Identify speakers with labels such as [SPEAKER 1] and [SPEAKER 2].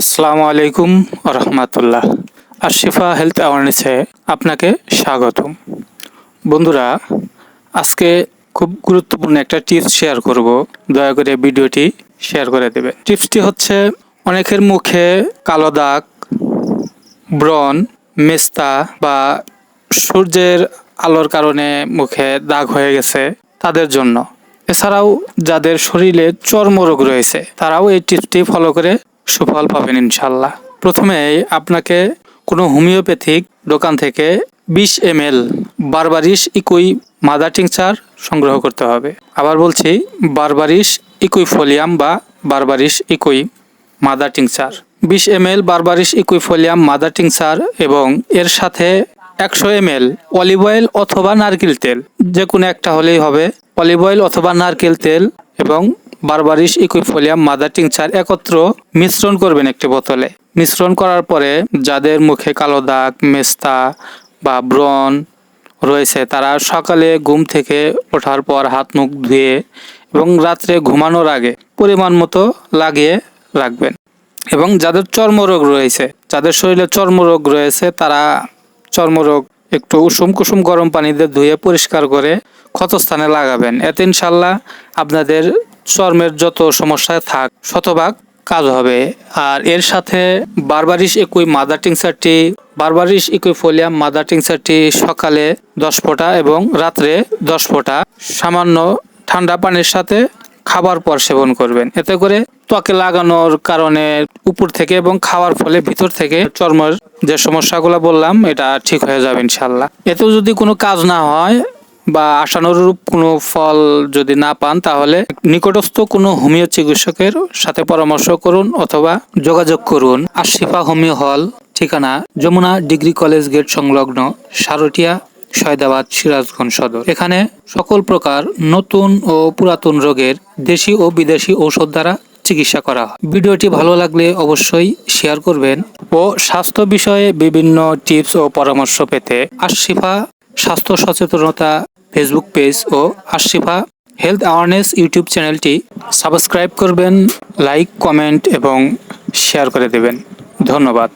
[SPEAKER 1] আসসালামু আলাইকুম রহমতুল্লাহ আশিফা হেলথ অ্যাওয়ারনেসে আপনাকে স্বাগতম। বন্ধুরা, আজকে খুব গুরুত্বপূর্ণ একটা টিপস শেয়ার করব। দয়া করে ভিডিওটি শেয়ার করে দেবে টিপসটি হচ্ছে, অনেকের মুখে কালো দাগ, ব্রণ, মেস্তা বা সূর্যের আলোর কারণে মুখে দাগ হয়ে গেছে তাদের জন্য। এছাড়াও যাদের শরীরে চর্মরোগ রয়েছে, তারাও এই টিপসটি ফলো করে সুফল পাবেন ইনশাল্লাহ প্রথমে আপনাকে কোনো হোমিওপ্যাথিক দোকান থেকে বিশ M L Berberis aqui mother tincture সংগ্রহ করতে হবে। আবার বলছি, বারবারিশ ইকুই ফোলিয়াম বা বারবারিশ ইকুই মাদার টিংচার। বিশ M L Berberis aquifolium mother tincture এবং এর সাথে একশো এম এল অলিভ অয়েল অথবা নারকেল তেল, যে কোনো একটা হলেই হবে। অলিভ অয়েল অথবা নারকেল তেল এবং বারবারিশ ইকুইফোলিয়াম মাদার টিংচার একত্র মিশ্রণ করবেন একটি বোতলে। মিশ্রণ করার পরে যাদের মুখে কালো দাগ, মেস্তা বা ব্রণ রয়েছে, তারা সকালে ঘুম থেকে ওঠার পর হাত মুখ ধুয়ে এবং রাত্রে ঘুমানোর আগে পরিমাণ মতো লাগিয়ে রাখবেন। এবং যাদের চর্মরোগ রয়েছে, যাদের শরীরে চর্মরোগ রয়েছে, তারা চর্মরোগ একটু উষুম কুসুম গরম পানিতে ধুয়ে পরিষ্কার করে ক্ষতস্থানে লাগাবেন। এতে ইনশাল্লাহ আপনাদের চর্মের যত সমস্যায় থাক, শতভাগ কাজ হবে। আর এর সাথে বারবারিশ একুই মাদার টিংসারটি বারবারিশ ইকুই ফোলিয়াম মাদার টিংসারটি সকালে দশ ফোঁটা এবং রাত্রে দশ ফোঁটা। সামান্য ঠান্ডা পানির সাথে খাবার পর সেবন করবেন। এতে করে ত্বকে লাগানোর কারণে উপর থেকে এবং খাওয়ার ফলে ভিতর থেকে চর্মের যে সমস্যাগুলো বললাম, এটা ঠিক হয়ে যাবে ইনশাল্লাহ এতেও যদি কোনো কাজ না হয় বা আশানুরূপ কোনো ফল যদি না পান, তাহলে নিকটস্থ কোনো হোমিও চিকিৎসকের সাথে পরামর্শ করুন অথবা যোগাযোগ করুন। আশিফা হোমিও হল, ঠিকানা যমুনা ডিগ্রি কলেজ গেট সংলগ্ন সারটিয়া, সয়দাবাদ, সিরাজগঞ্জ সদর। এখানে সকল প্রকার নতুন ও পুরাতন রোগের দেশি ও বিদেশি ঔষধ দ্বারা চিকিৎসা করা হয়। ভিডিওটি ভালো লাগলে অবশ্যই শেয়ার করবেন ও স্বাস্থ্য বিষয়ে বিভিন্ন টিপস ও পরামর্শ পেতে আশিফা স্বাস্থ্য সচেতনতা ফেসবুক পেজ ও আশিফা হেলথ অ্যাওয়ারনেস ইউটিউব চ্যানেলটি সাবস্ক্রাইব করবেন লাইক কমেন্ট এবং শেয়ার করে দেবেন। ধন্যবাদ।